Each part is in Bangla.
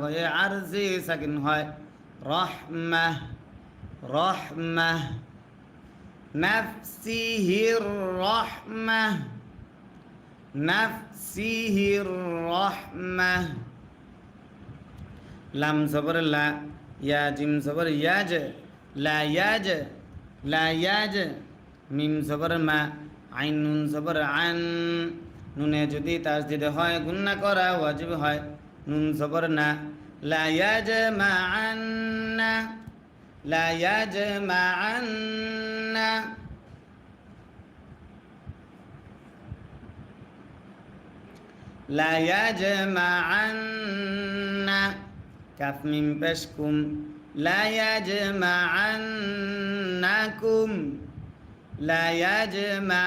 হয়ে আরজি সাকিন হয়। রহমাহ রহমাহ রহমাহ রহমাহ লাম জবর লা, ইয়া জিম জবর ইয়াজ, লা ইয়াজ লা ইয়াজ। মিম জবর মা আইন নুন জবর আন। নুনে যদি তাসদিদ হয়, গুন্না করা ওয়াজিব হয়। نون صبرنا. لا يجمعن. لا يجمعن. لا يجمعن. كف من بشكم. لا يجمعنكم. لا يجمعنكم.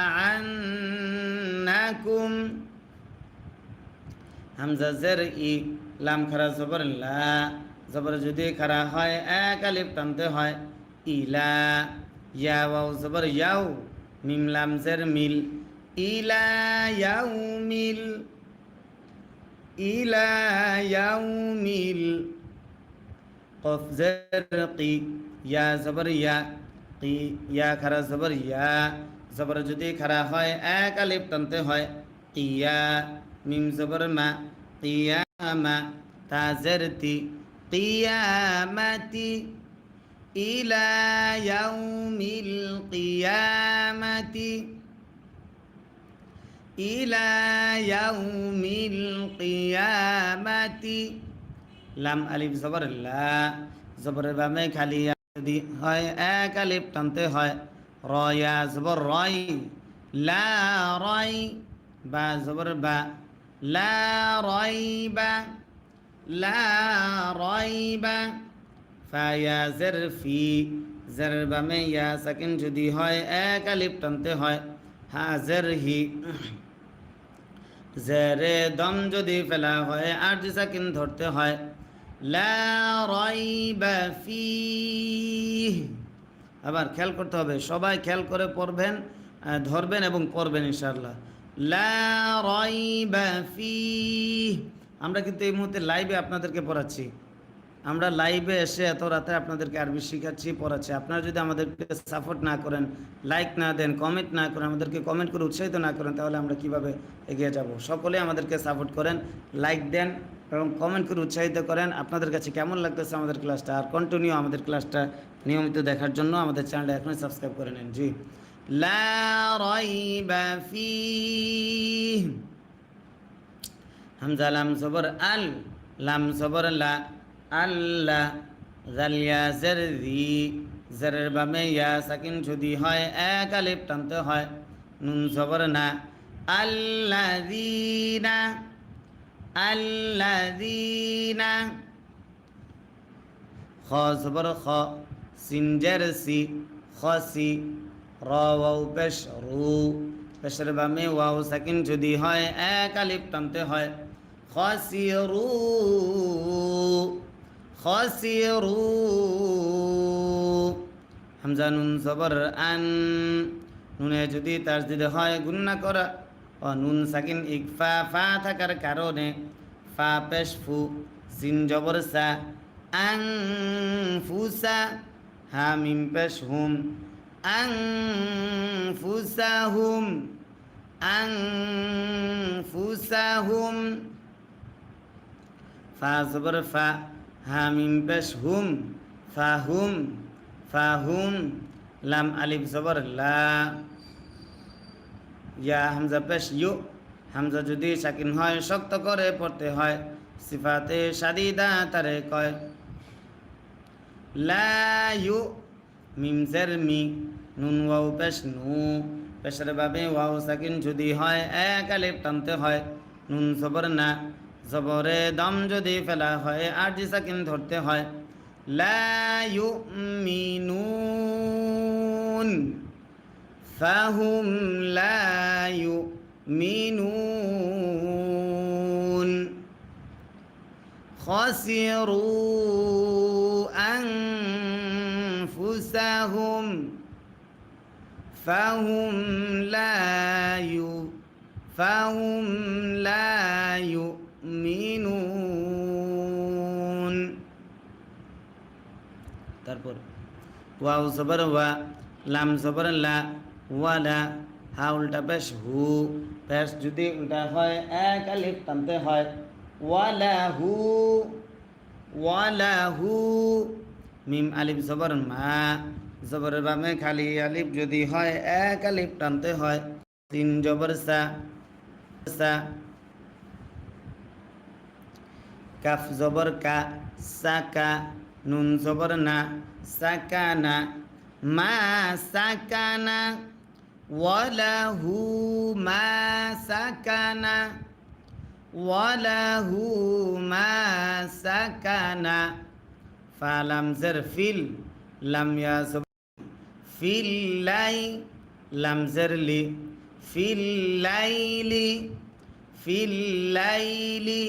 হামজা জের ই লাম খারা জবর লা, জবর যদি খারা হয়, এক আলিফ টানতে হয়, ইলা ইয়া ওয়াও, জবর ইয়াও, মিম লাম জের মিল, ইলা ইয়াও মিল, ইলা ইয়াও মিল, কফ জের কি, ইয়া জবর ইয়া, কি, ইয়া খারা জবর ইয়া, জবর যদি খারা হয়, এক আলিফ টানতে হয়, ইয়া মিম জবর মা কিয়ামা তা জরতি কিয়ামাতি ইলা ইয়াউমিল কিয়ামাতি ইলা ইয়াউমিল কিয়ামাতি লাম আলিফ জবর লা জবরের বামে খালি ইয়া যদি হয় এক আলিফ টানতে হয় রয়া জবর রয় লা রয় বা জবর বা লা রয় বা লা রয় বা ফায়া জের ফি জের বামে ইয়া সাকিন যদি হয় এক আলিফ টানতে হয় হাজের হি জেরে দম যদি ফেলা হয় আর যে সাকিন ধরতে হয় লা রাইবা ফিহ আবার খেয়াল করতে হবে, সবাই খেয়াল করে পড়বেন ধরবেন এবং পড়বেন রাইবা ফিহ আমরা কিন্তু এই মুহূর্তে লাইভে আপনাদেরকে পড়াচ্ছি। আমরা লাইভে এসে এত রাতে আপনাদেরকে আরবি শেখাচ্ছি, পড়াচ্ছি। আপনারা যদি আমাদেরকে সাপোর্ট না করেন লাইক না দেন কমেন্ট না করেন, আমাদেরকে কমেন্ট করে উৎসাহিত না করেন, তাহলে আমরা কীভাবে এগিয়ে যাব? সকলে আমাদেরকে সাপোর্ট করেন লাইক দেন এবং কমেন্ট করে উৎসাহিত করেন। আপনাদের কাছে কেমন লাগতেছে আমাদের ক্লাসটা আর কন্টিনিউ আমাদের ক্লাসটা নিয়মিত দেখার জন্য আমাদের চ্যানেলটা এখনই সাবস্ক্রাইব করে নেন। জি। লা রাইবা ফিহ হামজা লাম সবর আল লাম সবর লা আল্লাহ জালিয়া জের দি জেরের বামে ইয়া সাকিন যদি হয়, এক আলিফ টানতে হয়। নুন সবর না। আল্লাযীনা আল্লাযীনা। খ সবর, খ। সিনজের সি। খসি র পেশ রু পেশের বামে ওয়াও সাকিন যদি হয়, এক আলিফ টানতে হয়। খসিরু খসিরু। হামজা নুন সবর আন। নুনে যদি তার যদি হয়, গুন্না করা। ও নুন সাকিন ইকফা, ফা থাকার কারণে। ফা পেশ ফু সিন জবর সা। আং ফুসা হা মিম পেশ হুম ফা হা মিম পেশ হুম ফা হুম ফা হুম লাম আলিফ জবর লা ইয়া হামজা পেশ ইউ হামজা যদি সাকিন হয় শক্ত করে পড়তে হয় সিফাতে সাদিদা তারে কয় লা ইউ মিমজের মি, নুন ওয়াও পেশ নু। পেশের বাবে ওয়াও সাকিন যদি হয়, এক আলিফ টানতে হয়। নুন সবর না, জবরে দম যদি ফেলা হয় আর জি সাকিন ধরতে হয়। লা ইউমিনুন, ফাহুম লা ইউমিনুন। খসিরু আন أنفسهم فهم لا يؤمنون فهم لا يؤمنون. তারপর, ওয়াও জবর ওয়া, লাম জবর লা ওয়ালা হা উল্টা বেশ হু, বেশ যদি উল্টা হয়, এক আলিফ টানতে হয়, ওয়ালা হু ওয়ালা হু মিম আলিফ জবর মা। জবর বামে খালি আলিফ যদি হয়, এক আলিফ টানতে হয়। তিন জবর সা কাফ জবর কা সাকা নুন জবর না সাকানা মা সাকানা ওয়ালাহু, মা সাকানা ওয়ালাহু, মা সাকানা ফালাম জের ফিল লাম ইয়া ফিল লাই লাম জের লি ফিল লাইলি ফিল লাইলি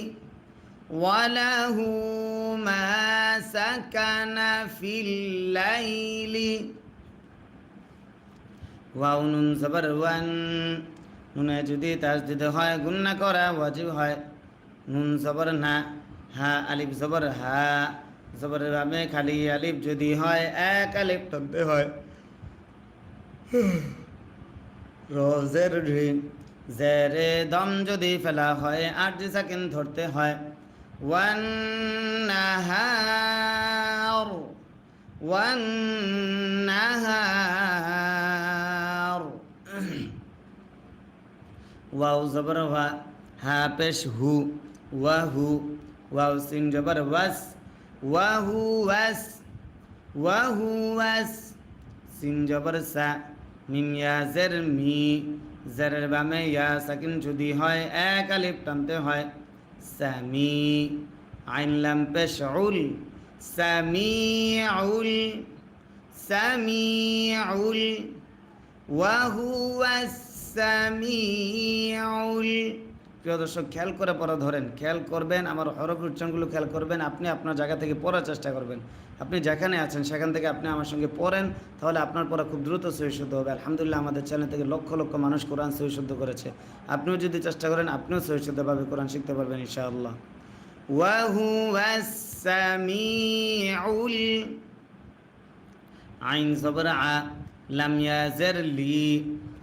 وله ما سكن في الليل ওয়াও নুন জবর ওয়ান নুনে যদি তাসদিদ হয় গুন্না করা ওয়াজিব হয় নুন জবর না হা আলিফ জবর হা জবরের বামে খালি আলিফ যদি হয়, এক আলিফ টানতে হয়। রোজের জেরে দম যদি ফেলা হয়, আট সেকেন্ড ধরতে হয়। ওয়ান ওয়ান ওয়াও জবর হা পেশ হু, ওয়া হু, ওয়াও সিন জবর ওয়াস। ওয়াহু ওয়াস ওয়াহু ওয়াস। সিন জবর সা, মিম ইয়া জের মি। জেরের বামে ইয়া সাকিন হয়, এক আলিফ টানতে হয়। সামি, আইন লাম পেশউল। সামিউল সামিউল। সামিউল। প্রিয় দর্শক, খেয়াল করে পড়া ধরেন। খেয়াল করবেন, আমার হরফ উচ্চারণগুলো খেয়াল করবেন, আপনি আপনার জায়গা থেকে পড়ার চেষ্টা করবেন। আপনি যেখানে আছেন, সেখান থেকে আপনি আমার সঙ্গে পড়েন, তাহলে আপনার পড়া খুব দ্রুত সহিশুদ্ধ হবে। আলহামদুলিল্লাহ, আমাদের চ্যানেল থেকে লক্ষ লক্ষ মানুষ কোরআন সহিশুদ্ধ করেছে। আপনিও যদি চেষ্টা করেন, আপনিও সহিশুদ্ধভাবে কোরআন শিখতে পারবেন, ইনশাআল্লাহ। আইন লাম ইয়া জের লি।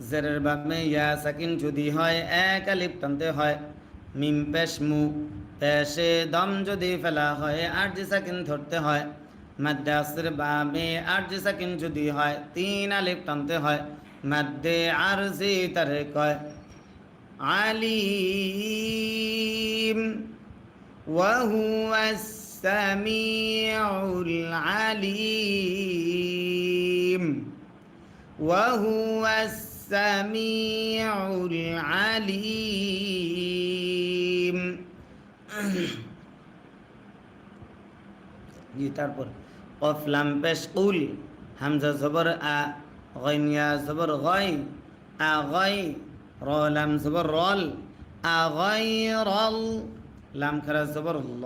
জেরের বামে ইয়া সাকিন যদি হয় এক আলিফ টানতে হয় মিম পেশ মু পেশে দম যদি ফেলা হয় আর যে সাকিন ধরতে হয় মাদ্দে আসর বামে আর যে সাকিন যদি হয় তিন আলিফ টানতে হয় মাদ্দে আর জি তারে কয় আলিম وهو السميع العليم وهو السميع সামিউল আলিম জি, তারপর কফলাম পেশ উল হামজা, জবর, আ গইনিয়া জবর, গই, আ, গই রলাম জবর, রল, আ, গই, রল, লাম, খারা, জবর, ল।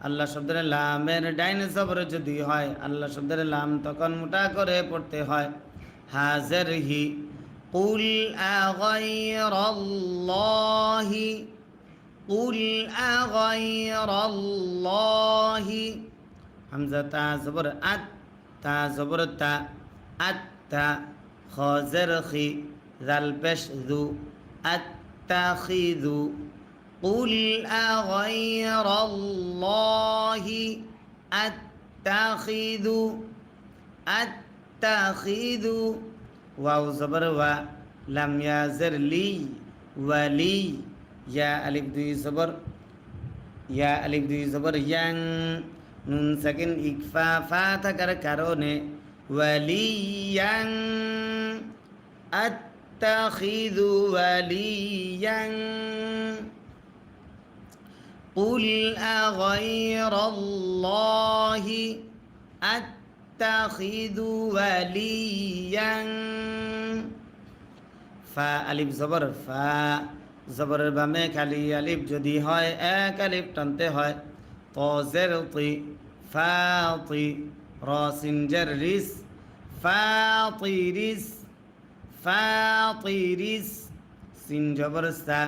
আল্লাহ শব্দের লামের ডাইন জবর যদি হয়, আল্লাহ শব্দের লাম তখন মোটা করে পড়তে হয়। হাজের হি قل أغير الله قل أغير الله حمزة تا زبر أت تا زبر تا أت تا خازر خي ذا البش ذو أتخذ قل أغير الله أتخذ أتخذ واو زبر و لم يزر لي ولي يا ألف দুই زبر يا ألف দুই زبر ইয়াং নুন সাকিন ইকফা ফা থাকার কারণে ওয়ালিয়াং আত্তাখিযু ওয়ালিয়াং قل أغير الله أتخذ وليا ফা আলিফ জবর ফা জবরের বামে খালি আলিফ যদি হয় এক আলিফ টানতে হয় তজের তি ফাতি রসিনজের রিস ফাতিরিস ফাতিরিস সিন জবর সা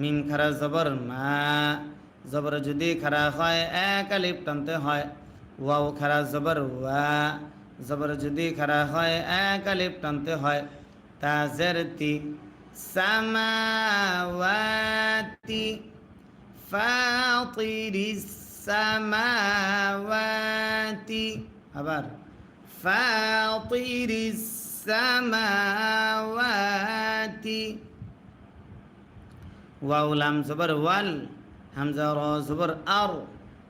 মিম খারা জবর মা জবর যদি খারা হয় এক আলিফ টানতে হয় ওয়াও খারা জবর, ওয়া। জবর যদি খারা হয়, এক আলিফ টানতে হয়। তি সামাওয়াতি ফাতিরিস সামাওয়াতি। আবার ফাতিরিস সামাওয়াতি। ওয়াও লাম জবর, ওয়াল। হামজা র জবর, আর।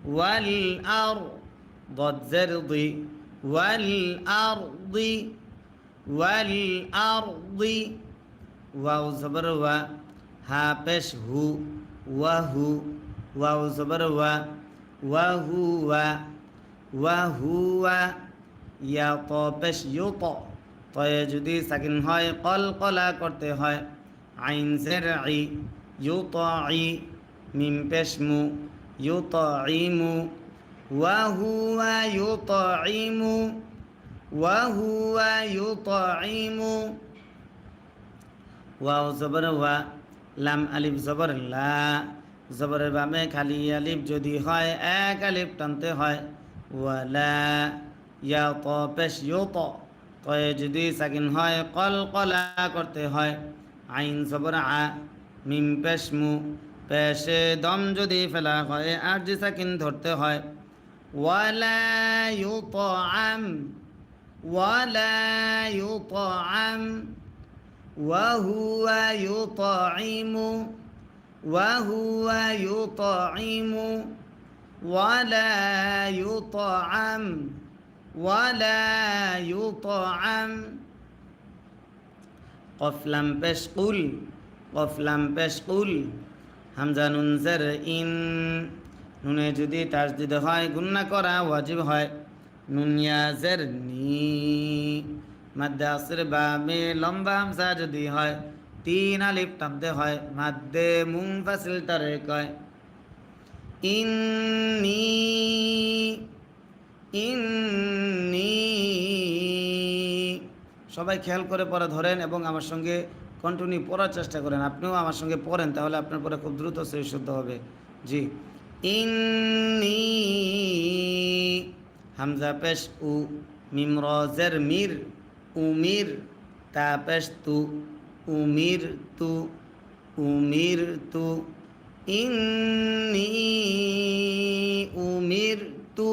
ওয়াল, আর। ضد زرضي والأرض والأرض واو زبر و ها পেশ হু ওয়াহু ওয়াও জবর ওয়া ওয়াহুয়া ওয়াহুয়া ইয়া ত পেশ ইউত তয়ে যদি সাকিন হয় কল কলা করতে হয় আইন জের ই ইউত ই মিম পেশ মু ইউত ইমু وهو يطعم وهو يطعم ওয়াও জবর ওয়া লাম আলিফ জবর লা জবরের বামে খালি আলিফ যদি হয় এক আলিফ টানতে হয় ওয়ালা ইয়া ত পেশ ইউ ত তয়ে যদি সাকিন হয় কল কলা করতে হয় আইন জবর আ মিম পেশ মু পেশে দম যদি ফেলা হয় আর যে সাকিন ধরতে হয় ولا يطعم ولا يطعم وهو يطعم وهو يطعم ولا يطعم ولا يطعم. قف لم قل قف لم قل همزة ننزر إن নুনে যদি তাসদিদ হয়, গুন্না করা ওয়াজিব হয়। নুনিয়াজের নি। মাদ্দে আসর বামে লম্বা হামসা যদি হয়, তিন আলিফ টানতে হয়, মাদ্দে মুংফাসিল তারে কয় ইন্নি ইন্নি। সবাই খেয়াল করে পড়া, ধরেন এবং আমার সঙ্গে কন্টিনিউ পড়ার চেষ্টা করেন। আপনিও আমার সঙ্গে পড়েন, তাহলে আপনার পরে খুব দ্রুত সেই শুদ্ধ হবে। জি। ইন্নি হামজা পেশ উ মিম রজের মির উমির তা পেশ তু উমির তু উমির তু ইন্নি উমির তু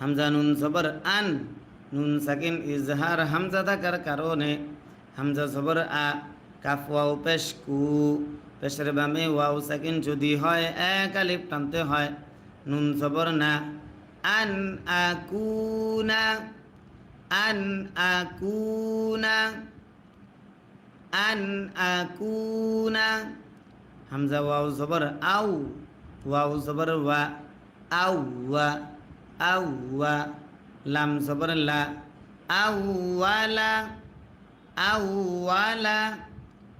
হামজা নুন জবর আন নুন সাকিন ইজহার হামজা থাকার কারণে হামজা জবর আ কাফওয়াও পেশ কু পেশের বামে ওয়াও সাকিন যদি হয়, এক আলিফ টানতে হয়। নুন জবর না। আন আকুনা। আন আকুনা। আন আকুনা। হামজা ওয়াও জবর, আউ। ওয়াও জবর, ওয়া। আউ আউ লাম জবর, লা। আউ ওয়ালা আউ ওয়ালা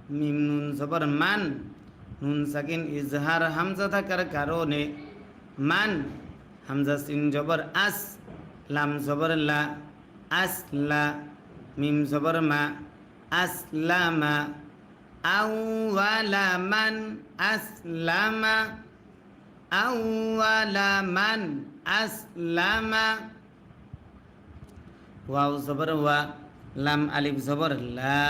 মিম, নুন জবর, মান। নুন সাকিন ইজহার হামজা থাকার কারণে মান হামজা সিন জবর আস, লাম জবর লা, আস লা, মিম জবর মা আসলামা আউওয়ালা মান আসলামা আউওয়ালা মান আসলামা ওয়াও জবর ওয়া, লাম আলিফ জবর লা।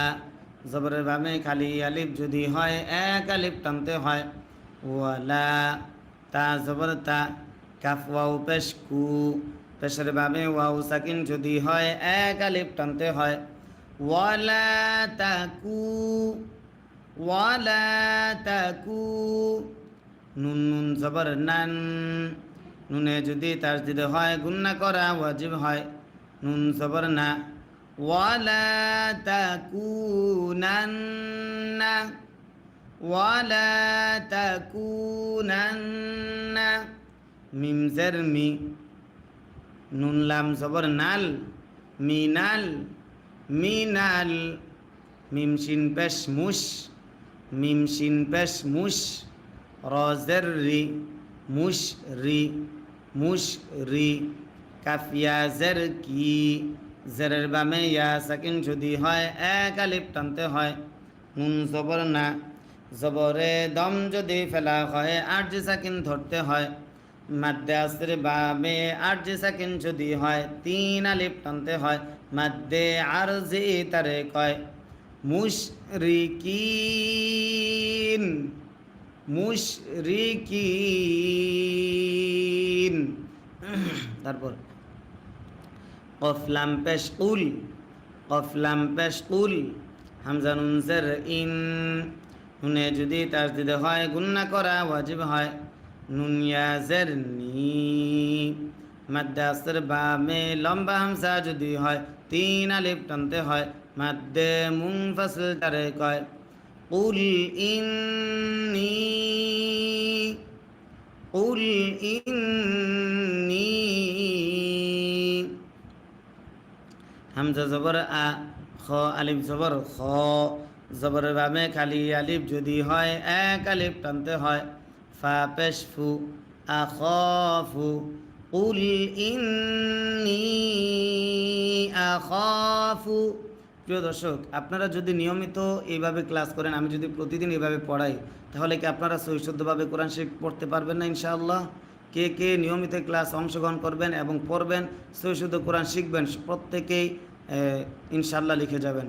জবরের বামে খালি আলিফ যদি হয়, এক আলিফ টানতে হয়। ওয়ালা তা জবর তা, কাফ ওয়াও পেশ কু। পেশের বামে ওয়াও সাকিন যদি হয়, এক আলিফ টানতে হয়। ওয়ালা তাকু ওয়ালা তাকু নুন নুন জবর নান, নুনে যদি তার দিতে হয়, গুন্না করা ওয়াজিব হয়। নুন জবর না ولا تكونن ولا تكونن মিম জের মি নুন লাম জবর নাল মিনাল মিনাল মিম শিন পেশ মুশ মিম শিন পেশ মুশ রজের রি মুশ রি মুশ রি কাফিয়া জের কি জেরের বামে ইয়া সাকিন যদি হয়, এক আলিফ টানতে হয়। নুন জবর না। জবরে দম যদি ফেলা হয় আর যে সাকিন ধরতে হয়। মাদ্দে আসের বামে আর যে সাকিন যদি হয়, তিন আলিফ টানতে হয়। মাদ্দে আর যে তারে কয়, মুশরিকিন। মুশরিকিন। তারপর কফলাম পেশ উল কফলাম পেশ উল হামজা ইন। নুনে যদি তার দিতে হয়, গুন্না করা ওয়াজিব হয়। নুনিয়াজের নি। মাদ্দাসের বামে লম্বা হামসা যদি হয়, তিন আলিফ টানতে হয়, মাদ্দে মুনফাসিল তারে কয়। কুল ইন্নী কুল ইন্নী। হামজা জবর আ, খ, আলিফ জবর খ। জবর বামে খালি আলিফ যদি হয়, এক আলিফ টানতে হয়। ফা পেশ ফু আখফু কুল ইন্নী আখাফু প্রিয় দর্শক, আপনারা যদি নিয়মিত এইভাবে ক্লাস করেন, আমি যদি প্রতিদিন এইভাবে পড়াই, তাহলে কি আপনারা সৈশুদ্ধভাবে কোরআন শিখ পড়তে পারবেন না ইনশাআল্লাহ? কে কে নিয়মিত ক্লাস অংশগ্রহণ করবেন এবং পড়বেন সৈশুদ্ধ কোরআন শিখবেন, প্রত্যেকেই ইনশাল্লাহ লিখে যাবেন।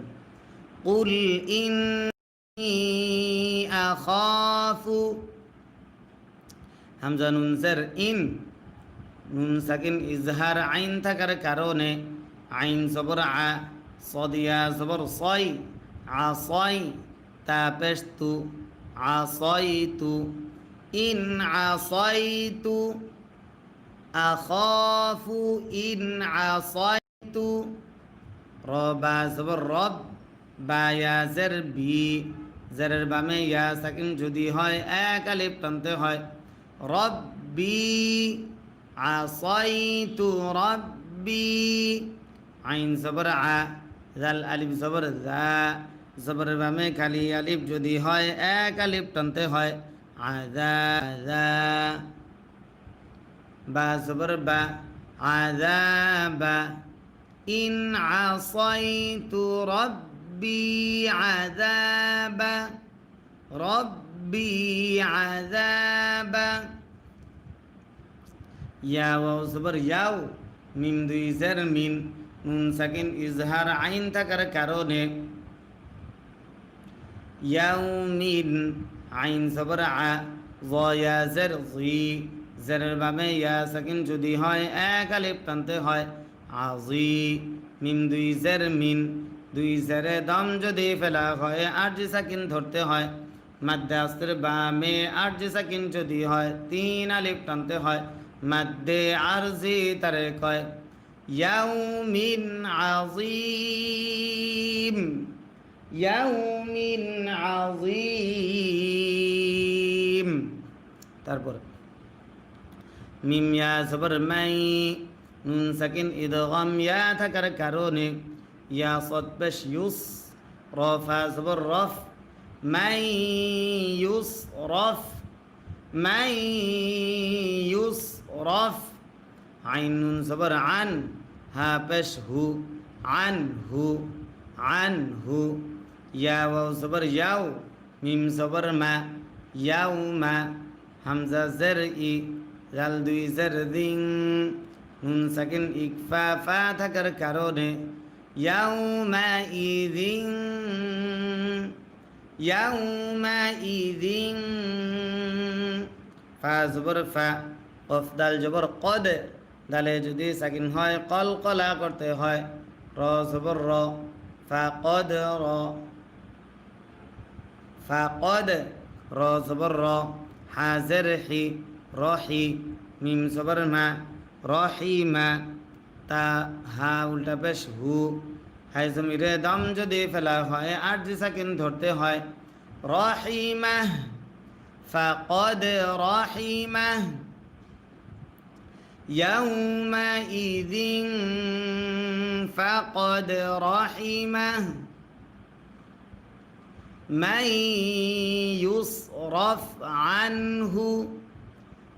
কুল ইন্নী আখাফু হামজা নুনসের ইন। নুন সাকিন ইজহার আইন থাকার কারণে আইন জবর আ, সদিয়া জবর সয় আ সয় তা পেশ তু, আ সয় তু। ইন আ সয় আখাফু ইন আ সয় তু রবা জবর রব বা ইয়া বি জেরের বামে ইয়া সাকিন যদি হয় এক আলিফ টানতে হয় রব্বি আসাইতু রব্বি আইন জবর আ জাল আলিফ জবর জা জবরের বামে খালি আলিফ যদি হয় এক আলিফ টানতে হয় আজা আজা বা জবর বা আযাবা ইন আসাইতু রব্বি আযাবা রব্বি আযাবা ইয়া ওয়াও জবর ইয়াও মিম দুই জের মিন নুন সাকিন ইজহার আইন থাকার কারণে ইয়াউমিন আইন জবর আ জয়া জের, জি, জেরের বামে ইয়া সাকিন যদি হয়, এক আলিফ টানতে হয়। আজি মিম, দুই জের, মিন, দুই জেরে দম যদি ফেলা হয়, আর জি সাকিন ধরতে হয়। মাদ্দে আস্তের বামে আর জি সাকিন যদি হয়, তিন আলিফ হয়। মাদ্দে আরজি তারে কয়, ইয়াউমিন আজিম ইয়াউমিন আজিম তারপর মিম ইয়া জবর মাই নুন সাকিন ইদগাম ইয়া থাকার কারণে ইয়া সদ পেশ ইউস রফা জবর রফ মাই ইউস রফ মাই ইউস রফ আইন নুন জবর আন হা পেশ হু আন হু আন হু ইয়া ওয়াও জবর ইয়াও মিম জবর মা ইয়াও মা হামজা জের ই জাল দুই জের দিং নুন সাকিন ইকফা ফা থাকার কারণে ইয়াও মা ইদিং ইয়াও মা ইদিং ফা জবর ফা কফ দাল জবর কদ দালে যদি সাকিন হয় কল কলা করতে হয় র জবর র ফা কদ র ফা কদ র জবর র হাজের হি রহি মিম জবর মা রহিমা তা হা উল্টা পেশ হু হাই জমিরে দম যদি ফেলা হয় আর যে সাকিন ধরতে হয় রহিমা فقد رحمه يومئذ فقد رحمه من يصرف عنه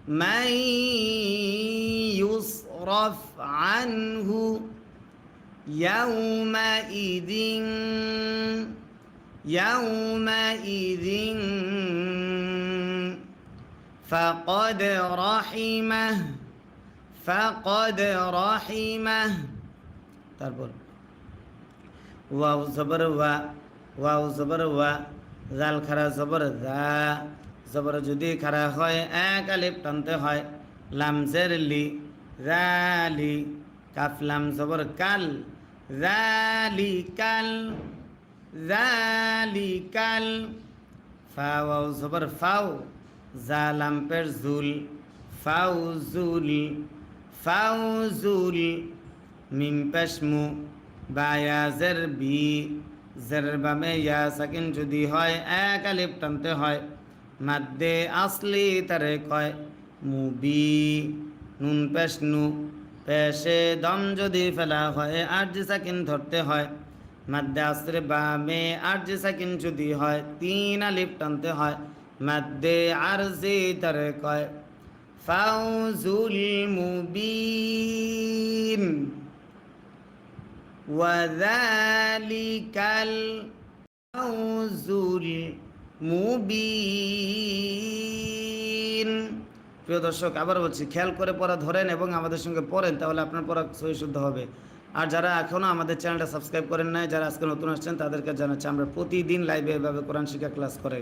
من يصرف عنه يومئذ يومئذ فقد رحمه فقد رحمه তারপর ওয়াও জবর ওয়া ওয়াও জবর ওয়া, জাল খারা জবর জা। জবর যদি খারা হয়, এক আলিফ টানতে হয়। লামজের লি জালি কাফ লাম জবর কাল জালি কাল জালি কাল। ফাও জবর ফাও জালাম পের জুল ফাউজুল ফাউজুল মিম পেশমু বায়া জের বি। জের বামে ইয়া সাকিন যদি হয়, এক আলিফ টানতে হয়। মাদ্দে আসলি তারে কয়, মুবি, নুন পেশ নু পেশে দম যদি ফেলা হয় আর যে সাকিন ধরতে হয়। মাদ্দে আসরে বামে আর যে সাকিন যদি হয়, তিন আলিফ টানতে হয়। মাদ্দে আরজি তারে কয়, ফাউজুল মুবিন। وذلك الفوز المبين প্রিয় দর্শক আবার বলছি খেয়াল করে পড়া ধরেন এবং আমাদের সঙ্গে পড়েন তাহলে আপনার পড়া সহি শুদ্ধ হবে আর যারা এখনও আমাদের চ্যানেলটা সাবস্ক্রাইব করেন নাই যারা আজকে নতুন আসছেন তাদেরকে জানাচ্ছি আমরা প্রতিদিন লাইভে এভাবে কোরআন শিক্ষা ক্লাস করে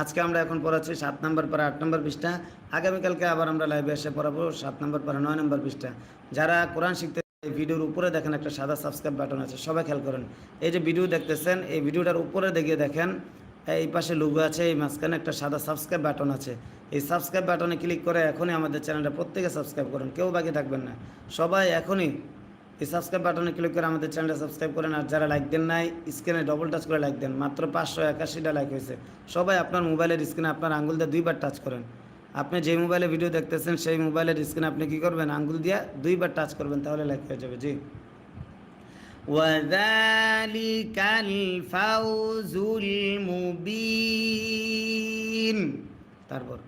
আজকে আমরা এখন পড়াচ্ছি সাত নম্বর পারা আট নম্বর পৃষ্ঠা আগামীকালকে আবার আমরা লাইভে এসে পড়াবো সাত নম্বর পারা নয় নম্বর পৃষ্ঠা যারা কোরআন শিখতে এই ভিডিওর উপরে দেখেন একটা সাদা সাবস্ক্রাইব বাটন আছে, সবাই খেয়াল করেন। এই যে ভিডিও দেখতেছেন, এই ভিডিওটার উপরে দেখিয়ে দেখেন, এই পাশে লুগো আছে, এই মাঝখানে একটা সাদা সাবস্ক্রাইব বাটন আছে। এই সাবস্ক্রাইব বাটনে ক্লিক করে এখনই আমাদের চ্যানেলটা প্রত্যেকে সাবস্ক্রাইব করুন, কেউ বাকি থাকবেন না। সবাই এখনই এই সাবস্ক্রাইব বাটনে ক্লিক করে আমাদের চ্যানেলটা সাবস্ক্রাইব করেন, আর যারা লাইক দেন নাই স্ক্রিনে ডবল টাচ করে লাইক দেন। মাত্র পাঁচশো একাশিটা লাইক হয়েছে। সবাই আপনার মোবাইলের স্ক্রিনে আপনার আঙুল দিয়ে দুইবার টাচ করেন। আপনি যে মোবাইলে ভিডিও দেখতেছেন সেই মোবাইলের স্ক্রিনে আপনি কি করবেন আঙ্গুল দিয়ে দুইবার টাচ করবেন তাহলে লাইক হয়ে যাবে জি وذلك الفوز المبين তারপর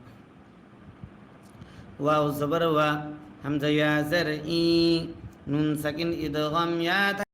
ওয়াও জবর ওয়া হামজা ইয়া জার ই নুন সাকিন ইদগাম ইয়া